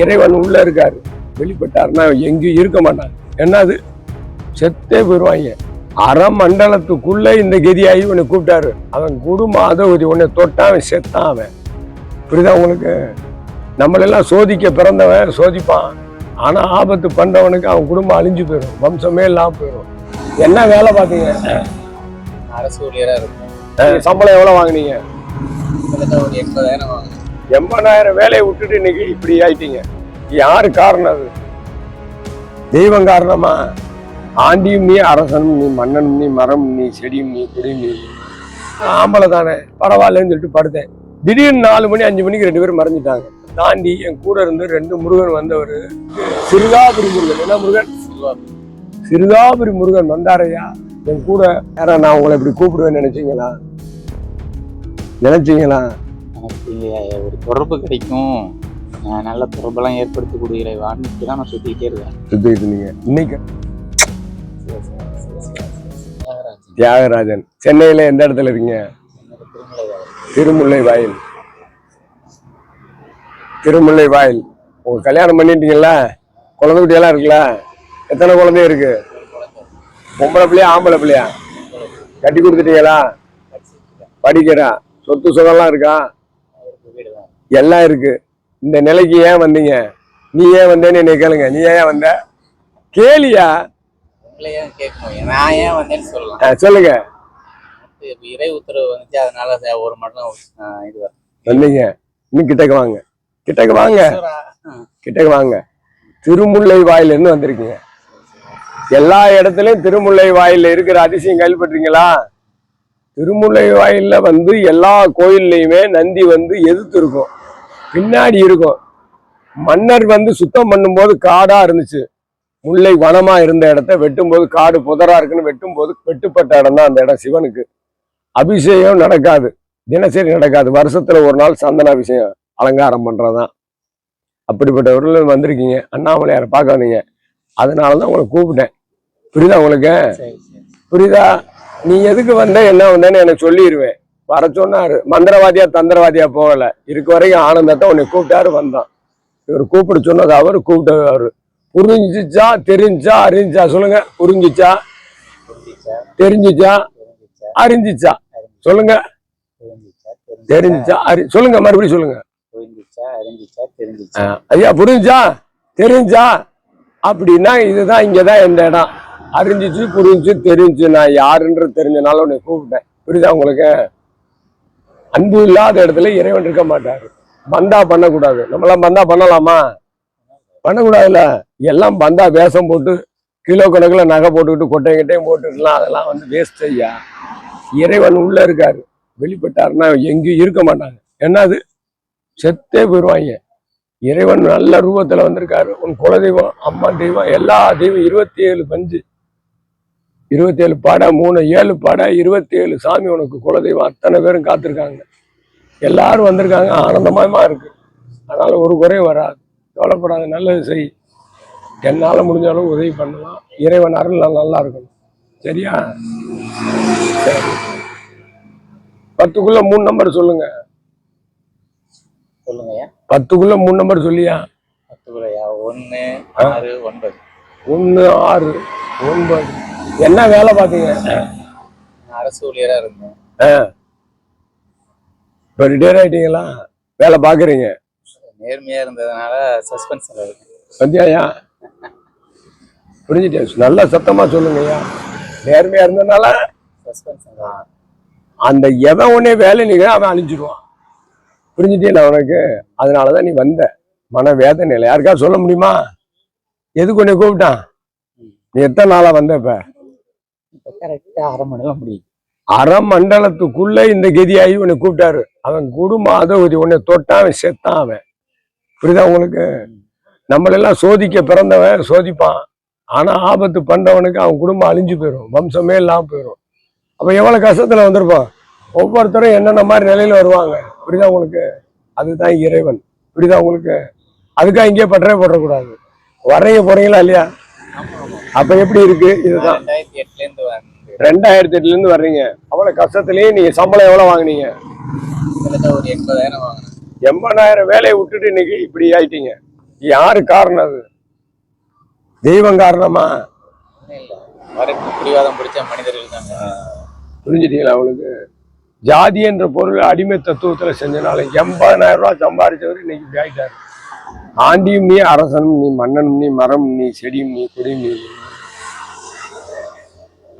இறைவன் உள்ள இருக்காரு. வெளிப்பட்டாருன்னா எங்கேயும் இருக்க மாட்டாங்க. என்னது? செத்தே போயிடுவாங்க அறமண்டலத்துக்குள்ள இந்த கதியாகி உன்னை கூப்பிட்டாரு. அவன் குடும்பம் அதை ஒரு உன்னை தொட்டான் செத்தான் அவன். புரியுதா உங்களுக்கு? நம்மளெல்லாம் சோதிக்க பிறந்தவன் சோதிப்பான். ஆனா ஆபத்து பண்றவனுக்கு அவன் குடும்பம் அழிஞ்சு போயிடும் வம்சமே இல்லாம போயிடும் என்ன வேலை பார்த்தீங்க? அரசு ஊழியரா இருக்கும் சம்பளம் எவ்வளவு வாங்குனீங்க? எண்பதாயிரம் வாங்கினேன். எண்பதாயிரம் வேலையை விட்டுட்டு இன்னைக்கு இப்படி ஆயிட்டீங்க. யாரு காரணம் அது? தெய்வம் காரணமா? ஆண்டியும் நீ அரசனும் நீ மன்னனும் நீ மரம் நீ செடியும் நீ குடியும் நீ. ஆம்பளை தானே. பரவாயில்லன்னு சொல்லிட்டு படுத்தேன். திடீர்னு நாலு மணி அஞ்சு மணிக்கு ரெண்டு பேரும் மறைஞ்சிட்டாங்க. தாண்டி என் கூட இருந்து ரெண்டு முருகன் வந்தவர். சிறுதாபுரி முருகன். என்ன முருகன்? சிறுதாபுரி முருகன் வந்தாரையா என் கூட யாரா நான் உங்களை இப்படி கூப்பிடுவேன்னு நினைச்சீங்களா? நினைச்சீங்களா? ஒரு தொடர்பு கிடைக்கும். நல்ல தொடர்பெல்லாம் ஏற்படுத்தி கொடுக்கிற தான் நான் சுத்திக்கிட்டே இருக்கேன். சுத்திட்டு இருந்தீங்க இன்னைக்கு தியாகராஜன். சென்னையில எந்த இடத்துல இருக்கீங்க? திருமுல்லை வாயில் திருமுல்லை வாயில் உங்க கல்யாணம் பண்ணிட்டீங்கல்ல? குழந்தை குட்டியெல்லாம் இருக்குல்ல? எத்தனை குழந்தை இருக்கு? பொம்பளை பிள்ளையா ஆம்பளை பிள்ளையா? கட்டி கொடுத்துட்டீங்களா? படிக்கிறா சொத்து சுகம்லாம் இருக்கா? எல்லாம் இருக்கு. இந்த நிலைக்கு ஏன் வந்தீங்க? நீ ஏன் வந்தேன்னு என்னை கேளுங்க. நீ ஏன் வந்த? கேளியா? நான் ஏன் வந்தேன்னு சொல்லலாம். சொல்லுங்க. இறை உத்தரவு வந்துச்சு. அதனால ஒரு மடம் இது. வந்தீங்க. இன்னும் கிட்டக்கு வாங்க. கிட்டக்கு வாங்க. கிட்டக்கு வாங்க. திருமுல்லை வாயில இருந்து வந்திருக்கீங்க. எல்லா இடத்துலயும் திருமுல்லை வாயில்ல இருக்கிற அதிசயம் கேள்விப்பட்டிருக்கீங்களா? திருமுல்லை வாயில்ல வந்து எல்லா கோயில்லையுமே நந்தி வந்து எதிர்த்து இருக்கும். பின்னாடி இருக்கும். மன்னர் வந்து சுத்தம் பண்ணும்போது காடா இருந்துச்சு. முல்லை வனமா இருந்த இடத்த வெட்டும்போது காடு புதரா இருக்குன்னு வெட்டும்போது வெட்டுப்பட்ட இடம் தான் அந்த இடம் சிவனுக்கு. அபிஷேகம் நடக்காது. தினசரி நடக்காது. வருஷத்துல ஒரு நாள் சந்தன அபிஷேகம் அலங்காரம் பண்றதுதான். அப்படிப்பட்டவர்கள் வந்திருக்கீங்க. அண்ணாமலையாரை பார்க்க வந்தீங்க? அதனால தான் உங்களை கூப்பிட்டேன். புரியுதா உங்களுக்கு? புரியுதா? நீ எதுக்கு வந்த என்ன வந்தேன்னு எனக்கு சொல்லிடுவேன் வர சொன்னாரு. மந்திரவாதியா தந்திரவாதியா போகல. இருக்க வரைக்கும் ஆனந்தத்தை உன்னை கூப்பிட்டாரு வந்தான். இவர் கூப்பிட சொன்னது அவரு கூப்பிட்டது அவரு புரிஞ்சிச்சா தெரிஞ்சா அறிஞ்சா? சொல்லுங்க. புரிஞ்சிச்சா? தெரிஞ்சிச்சா? அறிஞ்சிச்சா? சொல்லுங்க. தெரிஞ்சிச்சா அறி சொல்லுங்க மறுபடியும் சொல்லுங்க. ஐயா புரிஞ்சா? தெரிஞ்சா? அப்படின்னா இதுதான் இங்கதான் இந்த இடம்? அறிஞ்சிச்சு புரிஞ்சு தெரிஞ்சு நான் யாருன்றது தெரிஞ்சனால உன்னை கூப்பிட்டேன். புரியுதா உங்களுக்கு? அன்பு இல்லாத இடத்துல இறைவன் இருக்க மாட்டார். பந்தா பண்ணக்கூடாது. நம்மளாம் பந்தா பண்ணலாமா? பண்ணக்கூடாதுல்ல. எல்லாம் பந்தா வேஷம் போட்டு கிலோ கணக்கில் நகை போட்டுக்கிட்டு கொட்டையும் கிட்டையும் போட்டுக்கலாம் அதெல்லாம் வந்து வேஸ்ட் ஐயா. இறைவன் உள்ளே இருக்காரு. வெளிப்பட்டாருன்னா எங்கேயும் இருக்க மாட்டாங்க. என்னது? செத்தே போயிடுவாங்க இறைவன் நல்ல ரூபத்தில் வந்திருக்காரு. உன் குலதெய்வம் அம்மா தெய்வம் எல்லா தெய்வம் இருபத்தி ஏழு பஞ்சு. இருபத்தி ஏழு பாடை மூணு ஏழு பாடை இருபத்தி ஏழு சாமி உனக்கு குலதெய்வம். அத்தனை பேரும் காத்திருக்காங்க. எல்லாரும் வந்திருக்காங்க. ஆனந்தமயமா இருக்கு. அதனால ஒரு குறையும் வராது. கவலைப்படாத நல்லது செய். என்னால முடிஞ்ச அளவு உதவி பண்ணலாம். இறைவன் அருள் நல்லா- நல்லா இருக்கணும். சரியா? சரி. பத்துக்குள்ள மூணு நம்பர் சொல்லுங்க. சொல்லுங்கய்யா. பத்துக்குள்ள மூணு நம்பர் சொல்லியா? பத்து குறையா ஒன்னு ஆறு ஒன்பது. ஒன்று ஆறு ஒன்பது. என்ன வேலை பார்த்தீங்க? நான் அரசு ஊழியரா இருந்தேன். இப்போ ரிட்டையர் ஆயிட்டீங்களா? வேலை பார்க்குறீங்க. நேர்மையா இருந்ததுனால சஸ்பென்ஷன்ல இருக்கேன். பத்தியாயா புரிஞ்சுட்டேன். நல்லா சத்தமா சொல்லுங்கய்யா நேர்மையா இருந்ததுனால சஸ்பென்ஷன் அந்த எவன் உடனே வேலை நீங்க அவன் அழிஞ்சிடுவான் புரிஞ்சுட்டே உனக்கு? அதனாலதான் நீ வந்த மன வேதனையில யாருக்கா சொல்ல முடியுமா? எதுக்கு உன்னை கூப்பிட்டான்? நீ எத்தனை நாளா வந்த இப்ப? இப்போ கரெக்டா அரை மணி நேரம் முடியும் அறமண்டலத்துக்குள்ள இந்த கதியாகி உன்னை கூப்பிட்டாரு. அவன் குடும்பம் அதை ஒரு உன்னை தொட்டான் செத்தான் அவன். புரியுதா உங்களுக்கு? நம்மளெல்லாம் சோதிக்க பிறந்தவன் சோதிப்பான். ஆனா ஆபத்து பண்றவனுக்கு அவன் குடும்பம் அழிஞ்சு போயிடும் வம்சமே இல்லாம போயிடும் அப்ப எவ்வளவு கஷ்டத்துல வந்திருப்பான் ஒவ்வொருத்தரும் என்னென்ன மாதிரி நிலையில வருவாங்க? புரியுதா உங்களுக்கு? அதுதான் இறைவன். புரியுதா உங்களுக்கு? அதுக்காக இங்கே பற்றே போடக்கூடாது. வரைய போறீங்களா இல்லையா? அப்ப எப்படி இருக்கு? இதுதான். ரெண்டாயிரத்தி எட்டுல இருந்து வர்றீங்க. அவ்வளவு கஷ்டத்திலேயே நீங்க சம்பளம் எவ்வளவு வாங்குனீங்க? ஒரு எண்பதாயிரம் வாங்கினேன். எண்பதாயிரம் வேலையை விட்டுட்டு இன்னைக்கு இப்படி ஆயிட்டீங்க. யாரு காரணம் அது? தெய்வம் காரணமா? பிடிவாதம் பிடிச்ச மனிதர்கள் தாங்க. புரிஞ்சுட்டீங்களா அவளுக்கு ஜாதி என்ற பொருள் அடிமை தத்துவத்துல செஞ்சனால எண்பதாயிரம் ரூபாய் சம்பாதிச்சவர் இன்னைக்கு இப்படி ஆயிட்டாரு. ஆண்டியும் நீ அரசனும் நீ மன்னனும் நீ மரம் நீ செடியும் நீ கொடியும் நீ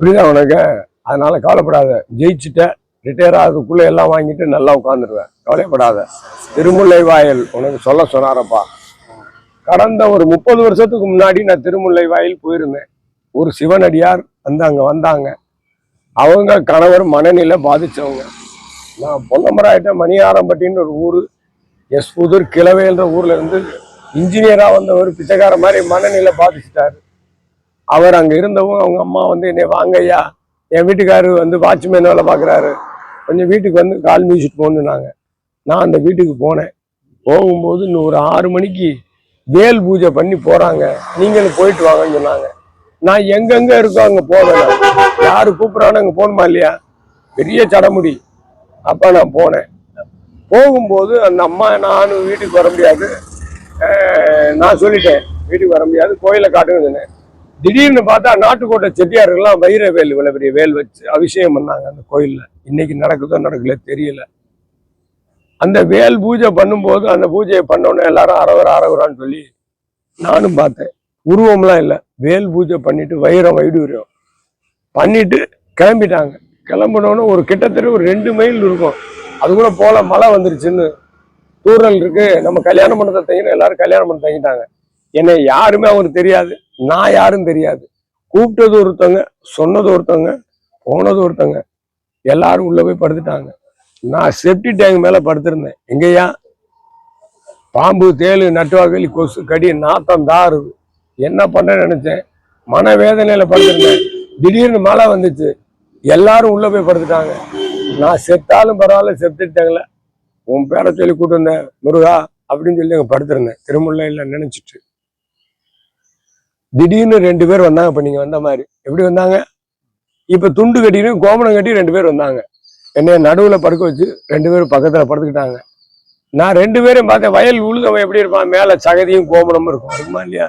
புரியுதா உனக்கு? அதனால கவலைப்படாத. ஜெயிச்சுட்ட ரிட்டையர் ஆகிறதுக்குள்ளே எல்லாம் வாங்கிட்டு நல்லா உட்காந்துருவேன் கவலைப்படாத. திருமுல்லை வாயில் உனக்கு சொல்ல சொன்னாரப்பா. கடந்த ஒரு முப்பது வருஷத்துக்கு முன்னாடி நான் திருமுல்லை வாயில் போயிருந்தேன். ஒரு சிவனடியார் வந்து அங்கே வந்தாங்க. அவங்க கணவர் மனநிலை பாதித்தவங்க நான் பொன்னமராயிட்ட மணியாரம்பட்டின்னு ஒரு ஊர் எஸ் புதூர் கிழவேன்ற ஊர்ல இருந்து இன்ஜினியரா வந்தவர் பிச்சைக்கார மாதிரி மனநிலை பாதிச்சிட்டாரு. அவர் அங்கே இருந்தவங்க அவங்க அம்மா வந்து என்னை வாங்க ஐயா என் வீட்டுக்காரரு வந்து வாட்ச்மேன் வேலை பார்க்குறாரு. கொஞ்சம் வீட்டுக்கு வந்து கால் மியூசிட் போகணுன்னாங்க நான் அந்த வீட்டுக்கு போனேன். போகும்போது இன்னும் ஒரு ஆறு மணிக்கு வேல் பூஜை பண்ணி போகிறாங்க நீங்களும் போயிட்டு வாங்கன்னு சொன்னாங்க. நான் எங்கெங்கே இருக்கோ அங்கே போவேன் யார் கூப்பிட்றானோ அங்கே போகணுமா இல்லையா? பெரிய சடமுடி. அப்போ நான் போனேன். போகும்போது அந்த அம்மா நானும் வீட்டுக்கு வர முடியாது. நான் சொல்லிட்டேன். வீட்டுக்கு வர முடியாது. கோயிலை காட்டுங்க சொன்னேன். திடீர்னு பார்த்தா நாட்டுக்கோட்டை செட்டியார்கள்லாம் வைர வேல் இவ்வளவு பெரிய வேல் வச்சு அபிஷேகம் பண்ணாங்க அந்த கோயிலில். இன்னைக்கு நடக்குதோ நடக்கல தெரியல. அந்த வேல் பூஜை பண்ணும்போது அந்த பூஜையை பண்ணோன்னே எல்லாரும் அரவர் அரவரான்னு சொல்லி நானும் பார்த்தேன். உருவம்லாம் இல்லை. வேல் பூஜை பண்ணிட்டு வைரம் வைடூரியம் பண்ணிட்டு கிளம்பிட்டாங்க. கிளம்பினோன்னு ஒரு கிட்டத்தட்ட ஒரு ரெண்டு மைல் இருக்கும். அது கூட போல மழை வந்துருச்சுன்னு தூரல் இருக்கு. நம்ம கல்யாணம் பண்ணதை தங்கின எல்லாரும் கல்யாணம் பண்ண தங்கிட்டாங்க. என்னை யாருமே அவருக்கு தெரியாது. நான் யாரும் தெரியாது. கூப்பிட்டது ஒருத்தவங்க சொன்னது ஒருத்தவங்க போனது ஒருத்தவங்க. எல்லாரும் உள்ள போய் படுத்துட்டாங்க. நான் செப்டி டேங்க் மேல படுத்திருந்தேன். எங்கேயா பாம்பு தேலு நட்டுவாக்கலி கொசு கடி நாத்தம் தாருது என்ன பண்ண நினைச்சேன். மனவேதனையில படுத்திருந்தேன். திடீர்னு மழை வந்துச்சு. எல்லாரும் உள்ள போய் படுத்துட்டாங்க. நான் செத்தாலும் பரவாயில்ல செத்துட்டாங்கள உன் பேரை சொல்லி கூட்டு வந்தேன் முருகா அப்படின்னு சொல்லி அங்கே படுத்திருந்தேன். இல்லை நினைச்சிட்டு. திடீர்னு ரெண்டு பேர் வந்தாங்க. இப்ப நீங்க வந்த மாதிரி. எப்படி வந்தாங்க? இப்ப துண்டு கட்டின்னு கோமணம் கட்டி ரெண்டு பேர் வந்தாங்க. என்னைய நடுவுல படுக்க வச்சு ரெண்டு பேரும் பக்கத்துல படுத்துக்கிட்டாங்க. நான் ரெண்டு பேரும் பார்த்தேன். வயல் உழுகவன் எப்படி இருப்பான்? மேல சகதியும் கோமணமும் இருக்கும். இருக்குமா இல்லையா?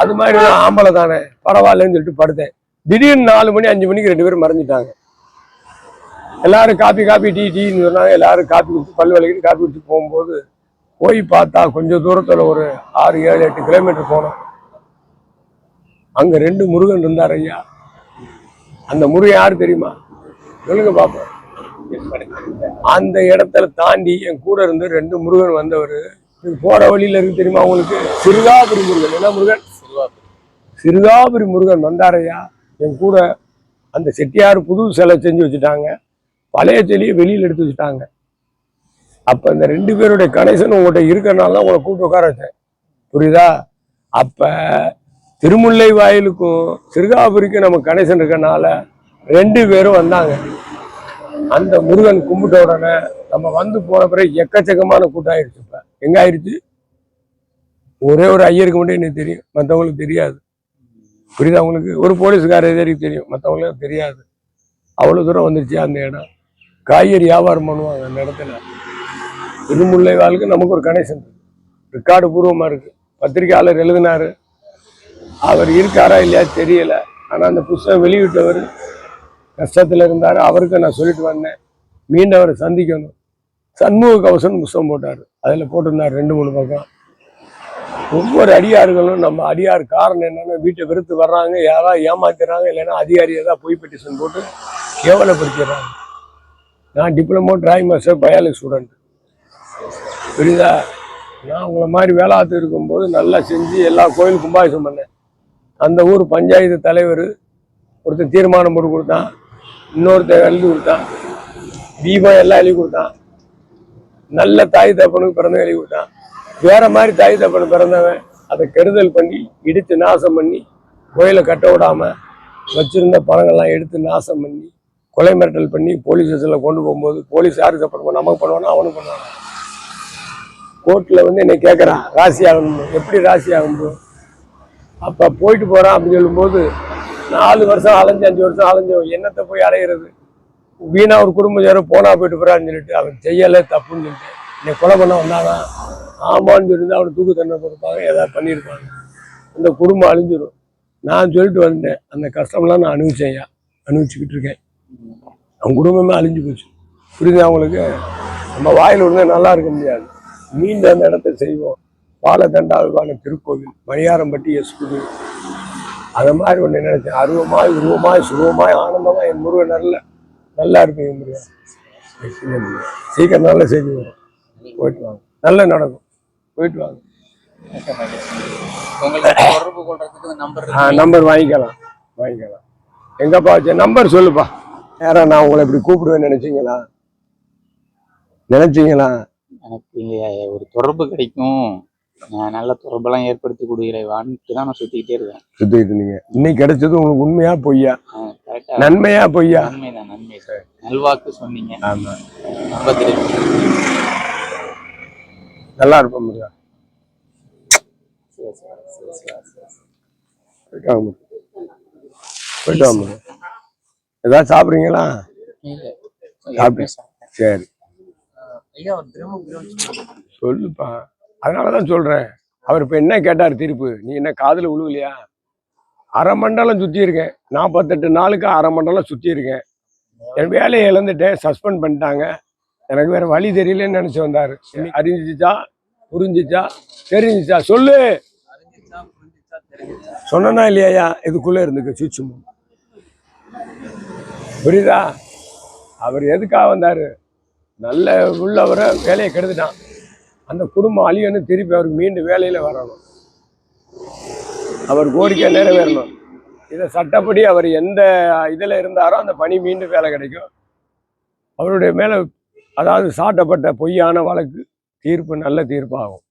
அது மாதிரி தான் ஆம்பளை தானே. பரவாயில்லன்னு சொல்லிட்டு படுத்தேன். திடீர்னு நாலு மணி அஞ்சு மணிக்கு ரெண்டு பேரும் மறைஞ்சிட்டாங்க. எல்லாரும் காப்பி காப்பி டீ டீன்னு சொன்னாங்க. எல்லாரும் காப்பி குடிச்சு பல் விளக்கிட்டு காப்பி குடிச்சு போகும்போது போய் பார்த்தா கொஞ்சம் தூரத்துல ஒரு ஆறு ஏழு எட்டு கிலோமீட்டர் போனோம். அங்க ரெண்டு முருகன் இருந்தார் ஐயா. அந்த முருகன் யார் தெரியுமா? சொல்லுங்க பாப்போம். அந்த இடத்துல தாண்டி என் கூட இருந்து ரெண்டு முருகன் வந்தவர். போற வழியில இருக்கு தெரியுமா உங்களுக்கு? சிறுகாபுரி முருகன். என்ன முருகன்? சிறுகாபுரி முருகன் வந்தாரையா என் கூட அந்த செட்டியார் புது சிலை செஞ்சு வச்சுட்டாங்க. பழைய செலையை வெளியில் எடுத்து வச்சுட்டாங்க. அப்ப இந்த ரெண்டு பேருடைய கனெக்ஷன் உங்கள்கிட்ட இருக்கிறனால தான் உங்களை கூப்பிட்டு உட்கார வச்சேன். புரியுதா? அப்போ திருமுல்லை வாயிலுக்கும் சிறுகாபுரிக்கும் நம்ம கனெக்ஷன் இருக்கனால ரெண்டு பேரும் வந்தாங்க. அந்த முருகன் கும்பிட்ட உடனே நம்ம வந்து போன பிறகு எக்கச்சக்கமான கூட்டம் ஆயிடுச்சு இப்ப. எங்க ஆயிடுச்சு? ஒரே ஒரு ஐயருக்கு மட்டும் எனக்கு தெரியும். மற்றவங்களுக்கு தெரியாது. புரியுது அவங்களுக்கு ஒரு போலீஸ்கார எதிரிக்கு தெரியும்? மற்றவங்களுக்கு தெரியாது. அவ்வளோ தூரம் வந்துருச்சு அந்த இடம். காய்கறி வியாபாரம் பண்ணுவாங்க அந்த இடத்துல. திருமுல்லை வாழ்க்கை நமக்கு ஒரு கனெக்ஷன் இருக்கு. ரெக்கார்டு பூர்வமாக இருக்கு. பத்திரிக்கையாளர் எழுதினாரு. அவர் இருக்காரா இல்லையா தெரியல. ஆனால் அந்த புஸ்தகம் வெளியிட்டவர் கஷ்டத்தில் இருந்தார். அவருக்கு நான் சொல்லிட்டு வந்தேன். மீண்டும் அவரை சந்திக்கணும். சண்முக கவசம் புஸ்தகம் போட்டார். அதில் போட்டிருந்தார் ரெண்டு மூணு பக்கம். ஒவ்வொரு அடியார்களும் நம்ம அடியார் காரணம் என்னென்னா வீட்டை வெறுத்து வர்றாங்க யாரா ஏமாத்துறாங்க இல்லைன்னா அதிகாரி ஏதாவது பொய் பெட்டிஷன் போட்டு கேவலப்படுத்திடுறாங்க. நான் diploma drawing master biology student புரியுதா? நான் உங்களை மாதிரி வேலாத்து இருக்கும்போது நல்லா செஞ்சு எல்லா கோயில் கும்பாபிஷம் பண்ணேன். அந்த ஊர் பஞ்சாயத்து தலைவர் ஒருத்தர் தீர்மானம் போட்டு கொடுத்தான். இன்னொருத்தர் எழுதி கொடுத்தான். தீபம் எல்லாம் எழுதி கொடுத்தான். நல்ல தாய் தப்பனுக்கு பிறந்த எழுதி கொடுத்தான். வேற மாதிரி தாய் தப்பன் பிறந்தவன் அதை கெடுதல் பண்ணி இடித்து நாசம் பண்ணி கோயிலை கட்ட விடாமல் வச்சிருந்த பணங்கள்லாம் எடுத்து நாசம் பண்ணி கொலை மிரட்டல் பண்ணி போலீஸ் ஸ்டேஷனில் கொண்டு போகும்போது போலீஸ் யாருக்கு சப்போர்ட் பண்ண நமக்கு பண்ணுவானா? அவனுக்கு பண்ணுவானா? கோர்ட்டில் வந்து என்னை கேட்குறான் ராசி ஆகணும் எப்படி ராசி ஆகும்? அப்போ போயிட்டு போகிறான் அப்படின்னு சொல்லும்போது நாலு வருஷம் அலைஞ்சு அஞ்சு வருஷம் அலைஞ்சு என்னத்தை போய் அடையிறது வீணா ஒரு குடும்பம் யாரும் போனா போயிட்டு போறான்னு சொல்லிட்டு அவன் செய்யலை தப்புன்னு சொல்லிட்டு. என்னை கொலை பண்ண வந்தானா ஆமான்னு சொல்லி அவனை தூக்கு தண்டனை கொடுப்பாங்க ஏதாவது பண்ணியிருப்பாங்க. அந்த குடும்பம் அழிஞ்சிடும் நான் சொல்லிட்டு வந்தேன் அந்த கஷ்டம்லாம் நான் அனுபவிச்சேன் ஐயா. அனுபவிச்சுக்கிட்டு இருக்கேன். அவன் குடும்பமே அழிஞ்சு போச்சு. புரியுது அவங்களுக்கு நம்ம வாயில் விழுந்தா நல்லா இருக்க முடியாது. மீண்டும் அந்த இடத்த செய்வோம். பாலதண்டாழ்வான திருக்கோவில் மணியாரம்பட்டி எஸ்குடி அந்த மாதிரி ஒன்று நினைச்சேன். அருவமாய் உருவமாய் சுருவமாய் ஆனந்தமாய். என் முருகன் நல்ல நல்லா இருப்பீங்க முருகன். சீக்கிரம் நல்ல செய்தி வரும். போயிட்டு வாங்க. நல்லா நடக்கும். போயிட்டு வாங்க. நம்பர் வாங்கிக்கலாம். வாங்கிக்கலாம். எங்கப்பா வச்ச நம்பர் சொல்லுப்பா. நேரா நான் உங்களை இப்படி கூப்பிடுவேன்னு நினைச்சீங்களா? நினைச்சீங்களா? எனக்கு ஒரு தொடர்பு கிடைக்கும். நல்ல தொடர்பெல்லாம் ஏற்படுத்தி கொடுக்கிறேன் தான் நான் சுத்திக்கிட்டே இருக்கேன். சுத்திட்டு இருந்தீங்க இன்னைக்கு கிடைச்சது உங்களுக்கு உண்மையா பொய்யா? நன்மையா பொய்யா? நன்மைதான் நன்மை. சார் நல்வாக்கு சொன்னீங்க. ஆமா. நல்லா இருப்போம் முருகா. போயிட்டு வாங்க முருகா. போயிட்டு வாங்க முருகா. ஏதாவது சாப்பிட்றீங்களா? சாப்பிட்டேன். சரி. ஐயா சொல்லுப்பா. அதனால தான் சொல்கிறேன் அவர் இப்போ என்ன கேட்டார் தீர்ப்பு? நீ என்ன காதில் விழுகலையா அரை மண்டலம் சுற்றி இருக்கேன். நாற்பத்தெட்டு நாளுக்கு அரை மண்டலம் சுற்றி இருக்கேன். என் வேலையை இழந்துட்டேன் சஸ்பெண்ட் பண்ணிட்டாங்க. எனக்கு வேற வழி தெரியலன்னு நினச்சி வந்தார். அறிஞ்சிச்சா? புரிஞ்சிச்சா? தெரிஞ்சிச்சா? சொல்லு. சொன்னா இல்லையா இதுக்குள்ளே இருந்துக்க சுவிட்சும் புரியுதா? அவர் எதுக்காக வந்தார்? நல்ல உள்ளவரை வேலையை கெடுத்துட்டான். அந்த குடும்பம் அழியணும் திருப்பி அவருக்கு மீண்டும் வேலையில் வரணும். அவர் கோரிக்கை நிறைவேறணும். இதை சட்டப்படி அவர் எந்த இதில் இருந்தாரோ அந்த பணி மீண்டும் வேலை கிடைக்கும். அவருடைய மேலே அதாவது சாட்டப்பட்ட பொய்யான வழக்கு தீர்ப்பு நல்ல தீர்ப்பாகும்.